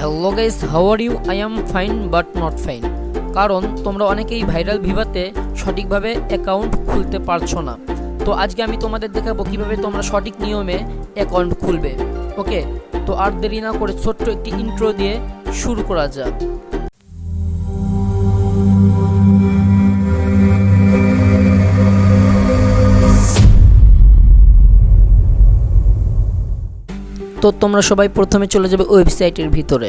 Hello guys how are you I am fine but not fine কারণ তোমরা অনেকেই viral ভিভাতে সঠিকভাবে অ্যাকাউন্ট খুলতে পারছ না। তো আজকে আমি তোমাদের দেখাবো কীভাবে তোমরা সঠিক নিয়মে অ্যাকাউন্ট খুলবে। ওকে তো আর দেরি না করে ছোট্ট একটি ইন্ট্রো দিয়ে শুরু করা যাক। তো তোমরা সবাই প্রথমে চলে যাবে ওয়েবসাইটের ভিতরে।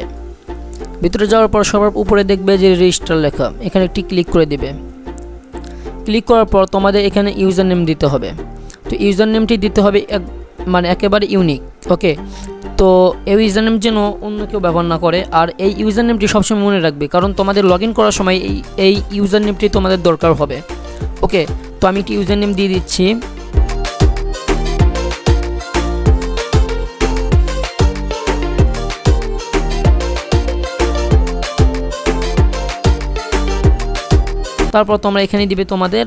ভিতরে যাওয়ার পর সবার উপরে দেখবে যে রেজিস্টার লেখা। এখানে একটি ক্লিক করে দিবে। ক্লিক করার পর তোমাদের এখানে ইউজার নেম দিতে হবে। তো ইউজার নেমটি দিতে হবে এক মানে একেবারে ইউনিক ওকে তো এই ইউজার নেম যেন অন্য কেউ ব্যবহার না করে। আর এই ইউজার নেমটি সবসময় মনে রাখবে, কারণ তোমাদের লগ করার সময় এই এই ইউজার নেমটি তোমাদের দরকার হবে। ওকে তো আমি একটি ইউজার নেম দিয়ে দিচ্ছি। তারপর তোমরা এখানে দিবে তোমাদের,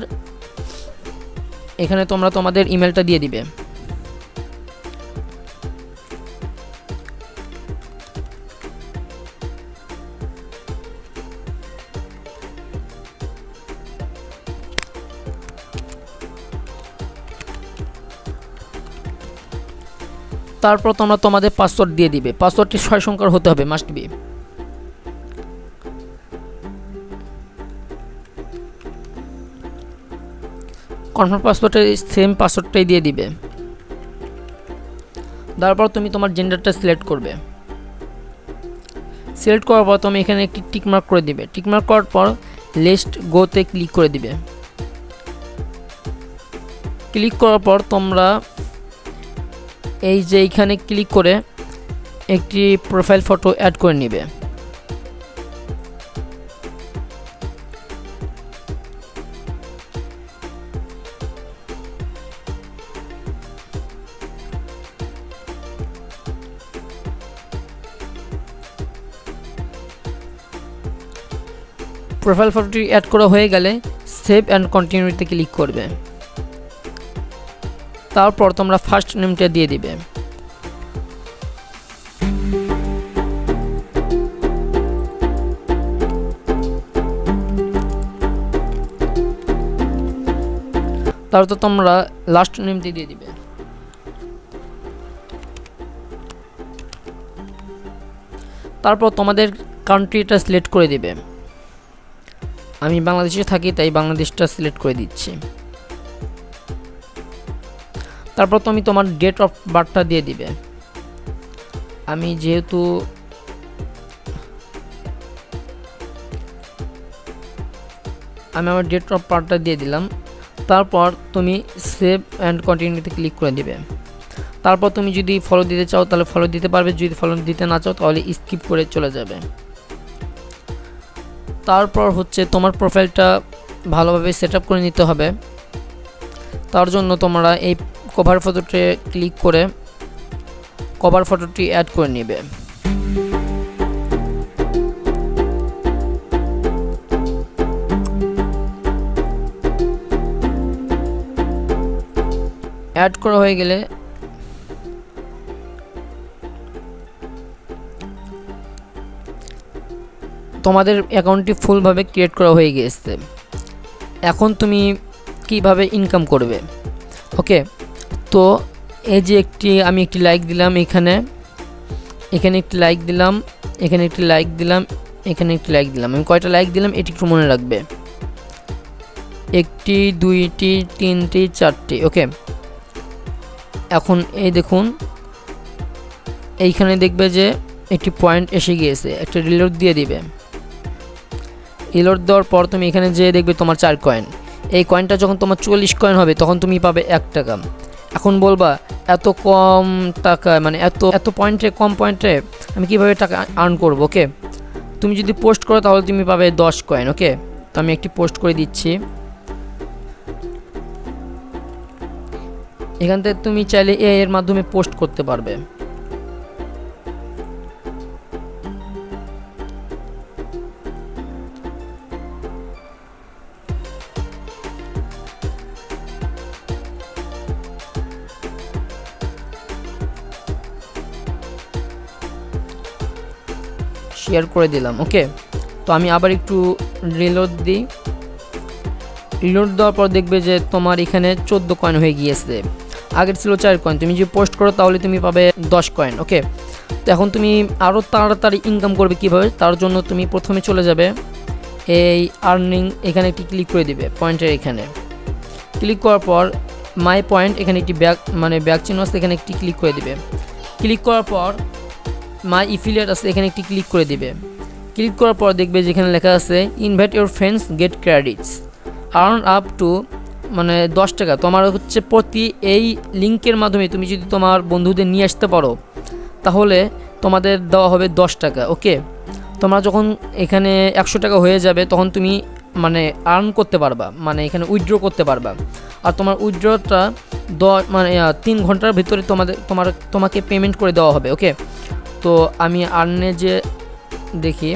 এখানে তোমরা তোমাদের ইমেলটা দিয়ে দিবে। তারপর তোমরা তোমাদের পাসওয়ার্ড দিয়ে দিবে। পাসওয়ার্ডটি ছয় সংখ্যার হতে হবে মাস্ট বি কনফার্ম পাসওয়ার্ডে সেম পাসওয়ার্ডটাই দিয়ে দিবে। তারপর তুমি তোমার জেন্ডারটা সিলেক্ট করবে। সিলেক্ট করার পর তুমি এখানে একটি টিক মার্ক করে দিবে। টিক মার্ক করার পর লিস্ট গোতে ক্লিক করে দিবে। ক্লিক করার পর তোমরা এই যে এইখানে ক্লিক করে একটি প্রোফাইল ফটো অ্যাড করে নিবে। প্রোফাইল ফটোটি অ্যাড করা হয়ে গেলে সেভ অ্যান্ড কন্টিনিউতে ক্লিক করবে। তারপর তোমরা ফার্স্ট নেমটা দিয়ে দিবে। তারপর তো তোমরা লাস্ট নেমটি দিয়ে দিবে। তারপর তোমাদের কান্ট্রিটা সিলেক্ট করে দিবে। আমি বাংলাদেশে থাকি, তাই বাংলাদেশটা সিলেক্ট করে দিচ্ছি। তারপর তুমি তোমার ডেট অফ বার্থটা দিয়ে দিবে। আমি যেহেতু আমি আমার ডেট অফ বার্থটা দিয়ে দিলাম। তারপর তুমি সেভ অ্যান্ড কন্টিনিউতে ক্লিক করে দিবে। তারপর তুমি যদি ফলো দিতে চাও, তাহলে ফলো দিতে পারবে। যদি ফলো দিতে না চাও, তাহলে স্কিপ করে চলে যাবে। তারপর হচ্ছে তোমার প্রোফাইলটা ভালোভাবে সেট করে নিতে হবে। তার জন্য তোমরা এই কভার ফটোতে ক্লিক করে কভার ফটোটি অ্যাড করে নেবে। অ্যাড করা হয়ে গেলে তোমাদের অ্যাকাউন্টটি ফুলভাবে ক্রিয়েট করা হয়ে গিয়েছে। এখন তুমি কীভাবে ইনকাম করবে? ওকে, তো এই যে একটি, আমি একটি লাইক দিলাম এখানে এখানে একটি লাইক দিলাম, এখানে একটি লাইক দিলাম, এখানে একটি লাইক দিলাম। আমি কয়টা লাইক দিলাম এটি একটু মনে রাখবে। একটি, দুইটি, তিনটি, চারটি, ওকে। এখন এই দেখুন, এইখানে দেখবে যে একটি পয়েন্ট এসে গিয়েছে, একটা রিলোড দিয়ে দিবে। রিলোড দেওয়ার পর তুমি এখানে যেয়ে দেখবে তোমার চার কয়েন এই কয়েনটা যখন তোমার চল্লিশ কয়েন হবে, তখন তুমি পাবে এক টাকা। এখন বলবা, এত কম টাকা মানে এত এত পয়েন্টে কম পয়েন্টে আমি কীভাবে টাকা আর্ন করব ওকে তুমি যদি পোস্ট করো, তাহলে তুমি পাবে দশ কয়েন ওকে তো আমি একটি পোস্ট করে দিচ্ছি। এখান থেকে তুমি চাইলে এ এর মাধ্যমে পোস্ট করতে পারবে। শেয়ার করে দিলাম ওকে তো আমি আবার একটু রিলোড দিই। রিলোড দেওয়ার পর দেখবে যে তোমার এখানে চোদ্দ কয়েন হয়ে গিয়েছে। আগের ছিল চার কয়েন তুমি যদি পোস্ট করো তাহলে তুমি পাবে দশ কয়েন ওকে তো এখন তুমি আরও তাড়াতাড়ি ইনকাম করবে কীভাবে? তার জন্য তুমি প্রথমে চলে যাবে, এই আর্নিং এখানে একটি ক্লিক করে দিবে পয়েন্টের এখানে। ক্লিক করার পর মাই পয়েন্ট এখানে একটি ব্যাগ মানে ব্যাগ চিহ্ন আছে, এখানে একটি ক্লিক করে দিবে। ক্লিক করার পর মাই ইফিলিয়েট আছে, এখানে একটি ক্লিক করে দিবে। ক্লিক করার পর দেখবে যেখানে লেখা আছে invite your friends get credits earn up to মানে দশ টাকা। তোমার হচ্ছে প্রতি এই লিঙ্কের মাধ্যমে তুমি যদি তোমার বন্ধুদের নিয়ে আসতে পারো, তাহলে তোমাদের দেওয়া হবে দশ টাকা, ওকে? তোমরা যখন এখানে একশো টাকা হয়ে যাবে, তখন তুমি মানে আর্ন করতে পারবা মানে এখানে উইথড্র করতে পারবা। আর তোমার উইথড্রটা দ মানে তিন ঘণ্টার ভিতরে তোমাদের, তোমার, তোমাকে পেমেন্ট করে দেওয়া হবে, ওকে? তো আমি আর্নে যে দেখি,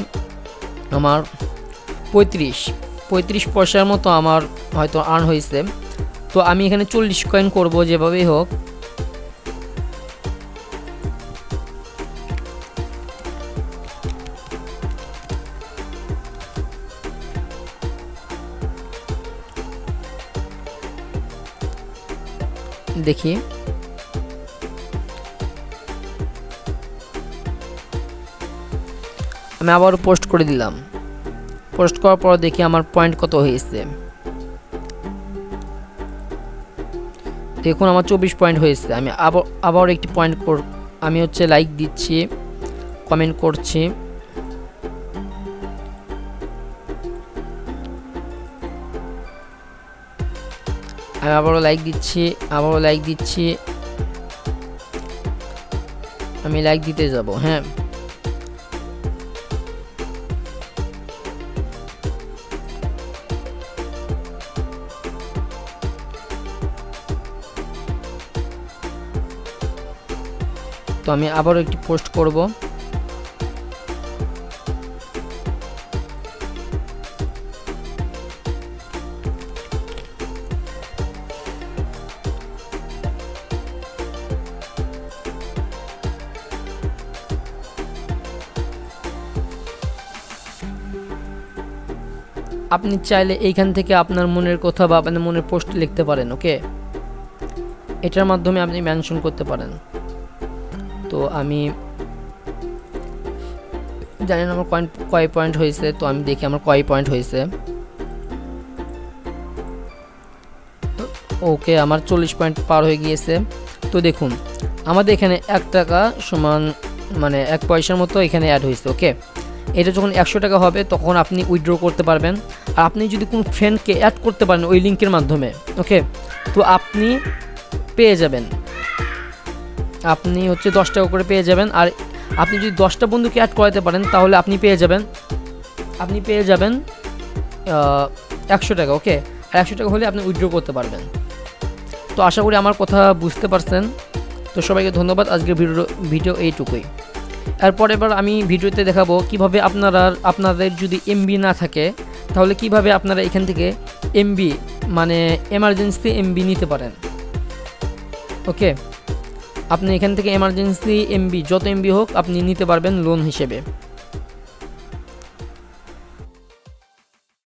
আমার পঁয়ত্রিশ পঁয়ত্রিশ পয়সার মতো আমার হয়তো আর্ন হয়েছে। তো আমি এখানে চল্লিশ কয়েন করব যেভাবেই হোক। দেখি। আমি আবারও পোস্ট করে দিলাম। পোস্ট করার পর দেখি আমার পয়েন্ট কত হয়েছে। দেখুন, আমার চব্বিশ পয়েন্ট হয়েছে। আমি আবার আবার একটি পয়েন্ট আমি হচ্ছে লাইক দিচ্ছি কমেন্ট করছি। আমি আবারও লাইক দিচ্ছি, আবারও লাইক দিচ্ছি। আমি লাইক দিতে যাব হ্যাঁ। তো আমি আবারও একটি পোস্ট করব। আপনি চাইলে এইখান থেকে আপনার মনের কথা বা আপনার মনের পোস্ট লিখতে পারেন, ওকে? এটার মাধ্যমে আপনি মেনশন করতে পারেন। তো আমি জানি না আমার কয়েন কয় পয়েন্ট হয়েছে, তো আমি দেখি আমার কয় পয়েন্ট হয়েছে। ওকে, আমার চল্লিশ পয়েন্ট পার হয়ে গিয়েছে। তো দেখুন, আমাদের এখানে এক টাকা সমান মানে এক পয়সার মতো এখানে অ্যাড হয়েছে ওকে এটা যখন একশো টাকা হবে, তখন আপনি উইথড্র করতে পারবেন। আর আপনি যদি কোনো ফ্রেন্ডকে অ্যাড করতে পারেন ওই লিঙ্কের মাধ্যমে ওকে তো আপনি পেয়ে যাবেন। আপনি হচ্ছে দশ টাকা করে পেয়ে যাবেন। আর আপনি যদি দশটা বন্ধুকে অ্যাড করাতে পারেন, তাহলে আপনি পেয়ে যাবেন। আপনি পেয়ে যাবেন একশো টাকা ওকে আর একশো টাকা হলে আপনি উইথড্র করতে পারবেন। তো আশা করি আমার কথা বুঝতে পারছেন। তো সবাইকে ধন্যবাদ আজকের ভিডিও ভিডিও এইটুকুই। এরপর এবার আমি ভিডিওতে দেখাবো কীভাবে আপনারা, আপনাদের যদি এমবি না থাকে, তাহলে কীভাবে আপনারা এখান থেকে এমবি মানে এমার্জেন্সি এমবি নিতে পারেন। ওকে আপনি এখান থেকে এমার্জেন্সি এমবি যত এমবি হোক আপনি নিতে পারবেন লোন হিসেবে।